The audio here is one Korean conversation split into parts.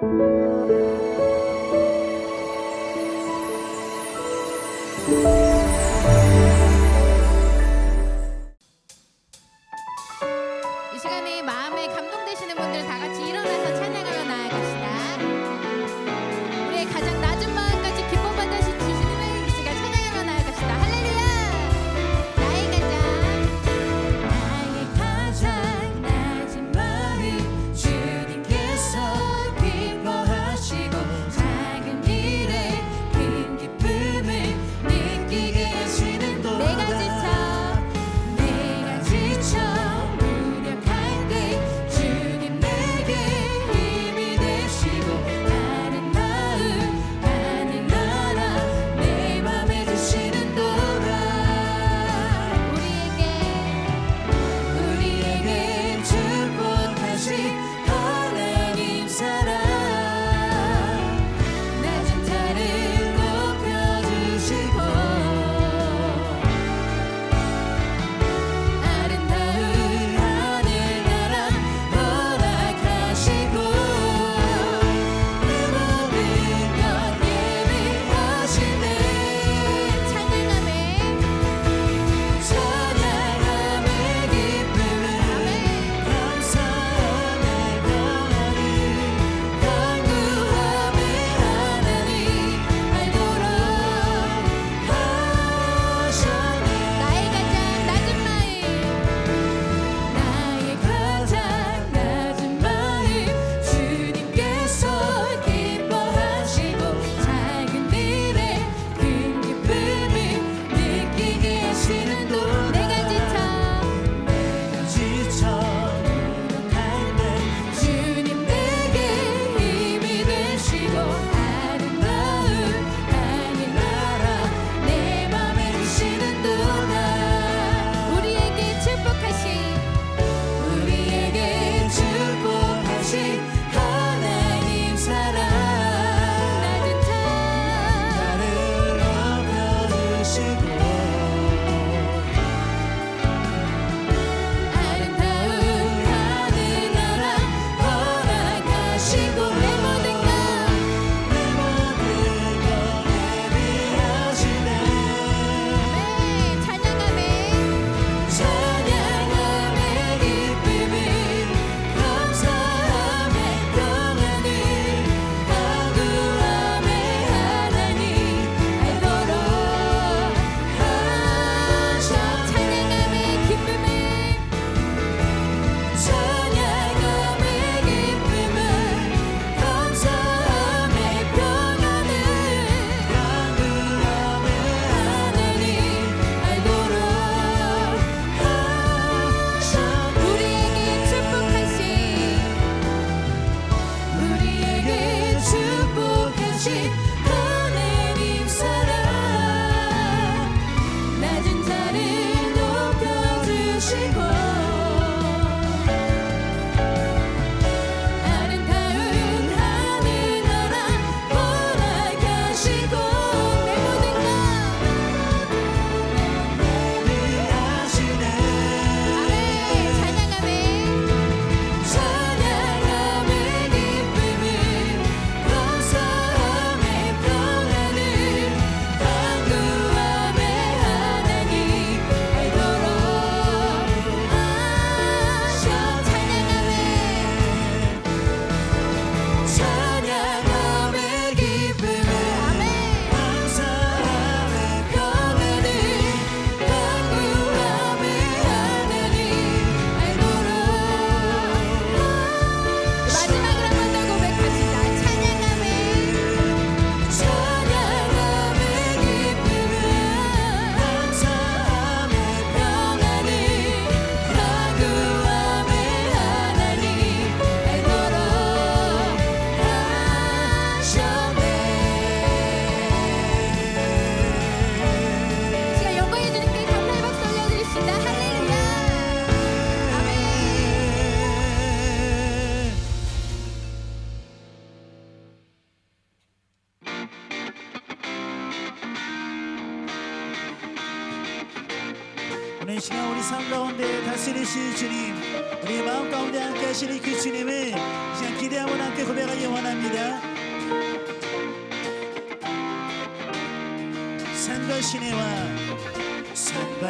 이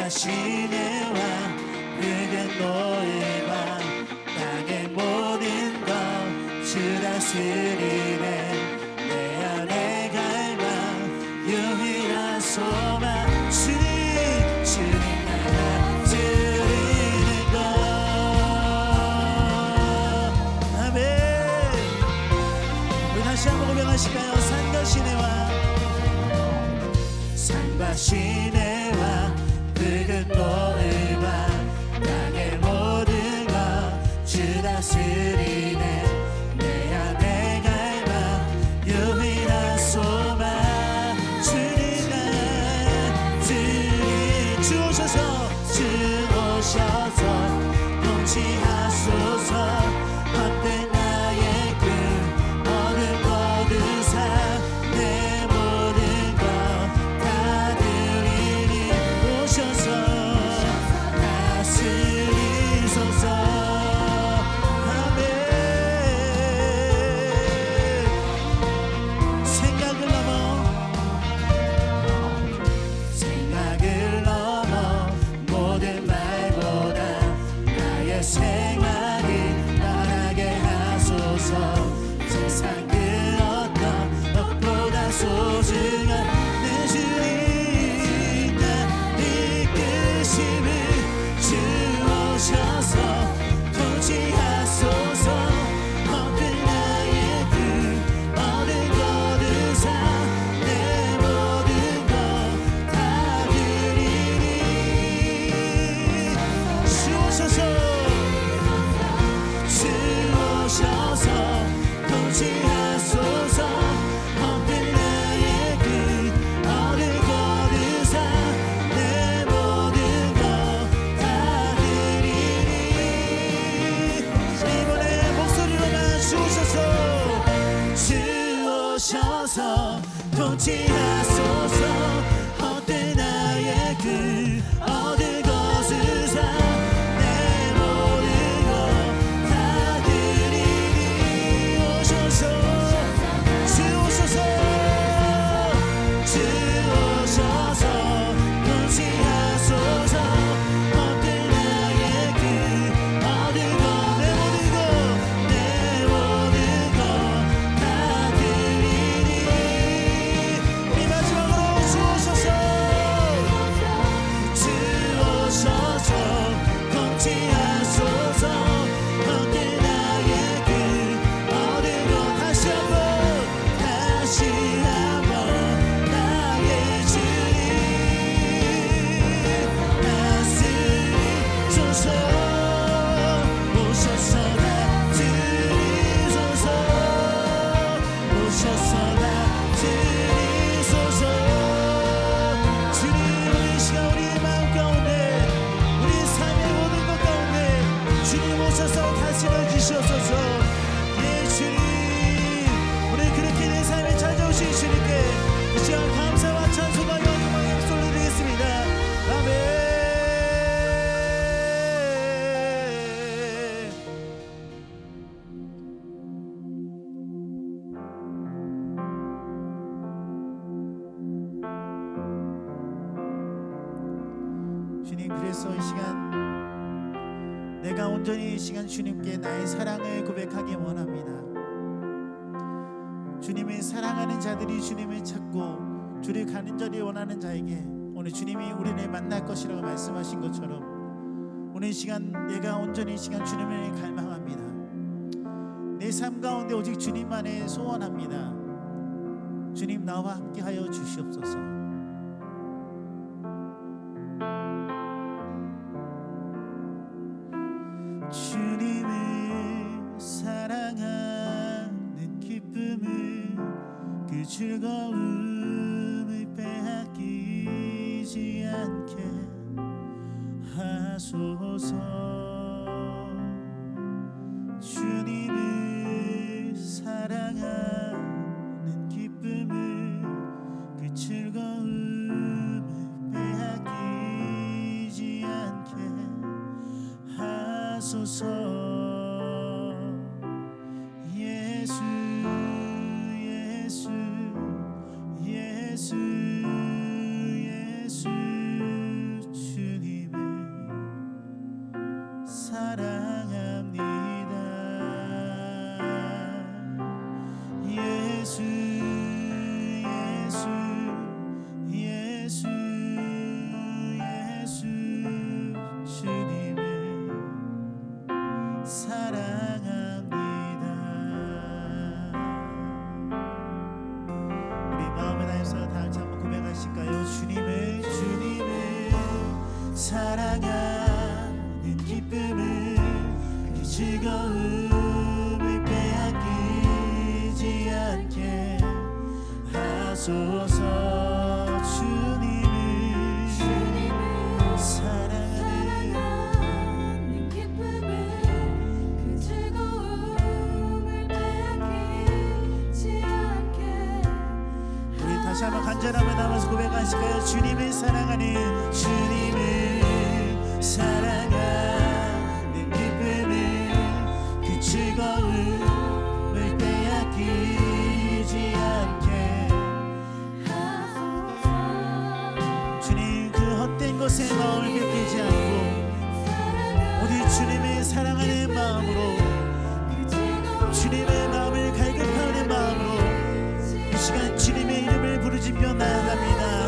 자신의 왕 그대 너의 밤 땅의 모든 것주 다스리네. 내 안에 갈망 유일한 소망. 주님 주님 나가 드리는 것. 아멘. 다시 한번 고백하실까요? 산과 신의 왕. 산과 신 guilty. 주님의 사랑하는 자들이 주님을 찾고 주를 가는 자리에 원하는 자에게 오늘 주님이 우리를 만날 것이라고 말씀하신 것처럼 오늘 시간 내가 온전히 시간 주님을 갈망합니다. 내 삶 가운데 오직 주님만의 소원합니다. 주님 나와 함께하여 주시옵소서. 粗糙 다시 한번 간절함을 담아서 고백하실까요? 주님을 사랑하는 주님을 사랑하는 기쁨을 그 즐거움을 빼앗기지 않게 주님 그 헛된 것에 마음을 뺏기지 않고 우리 주님을 사랑하는 마음으로 주님의 마음 campeonato da vida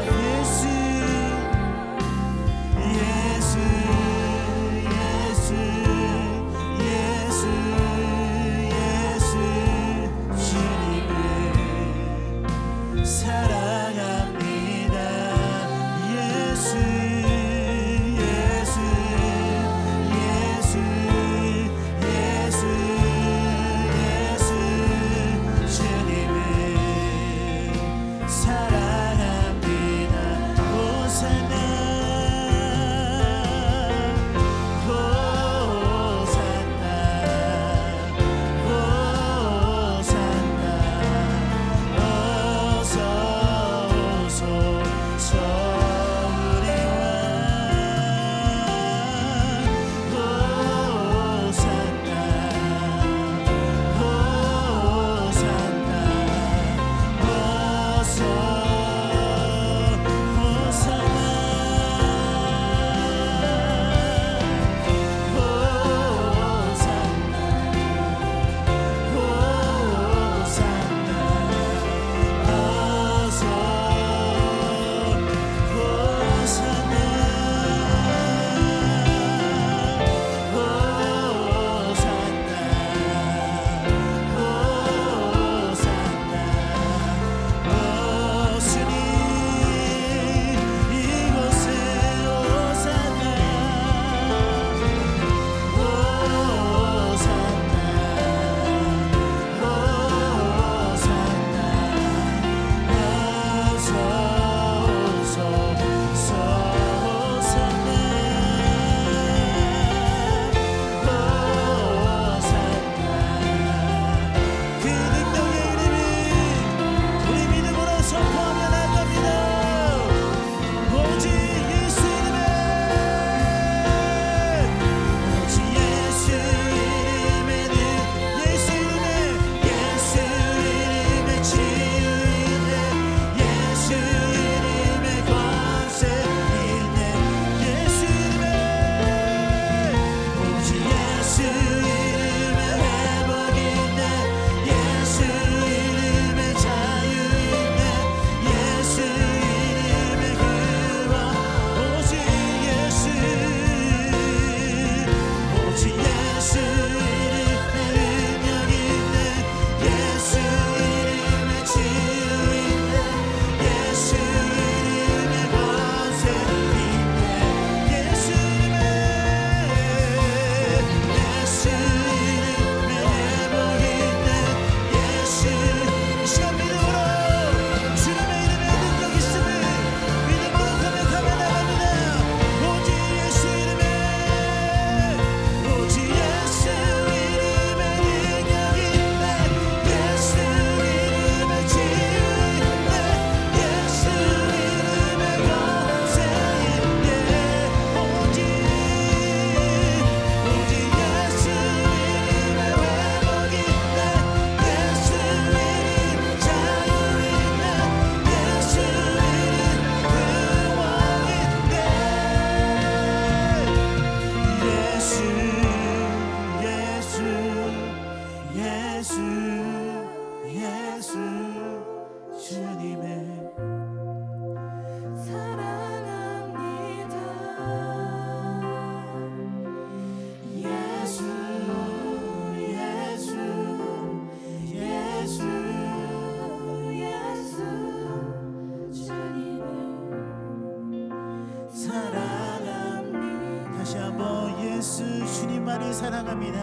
사랑합니다.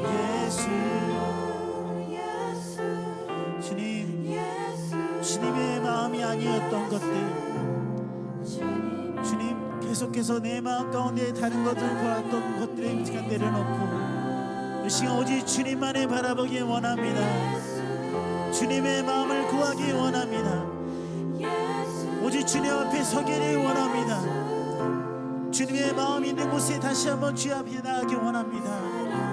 예수. 주님. 주님의 마음이 아니었던 것들. 주님. 계속해서 내 마음 가운데 다른 것들 보았던 것들을 이 시간 내려놓고 이 시간 오직 주님만을 바라보기 원합니다. 주님의 마음을 구하기 원합니다. 오직 주님 앞에 서기를 원합니다 주님의 마음 있는 곳에 다시 한번 주 앞에 나가기 원합니다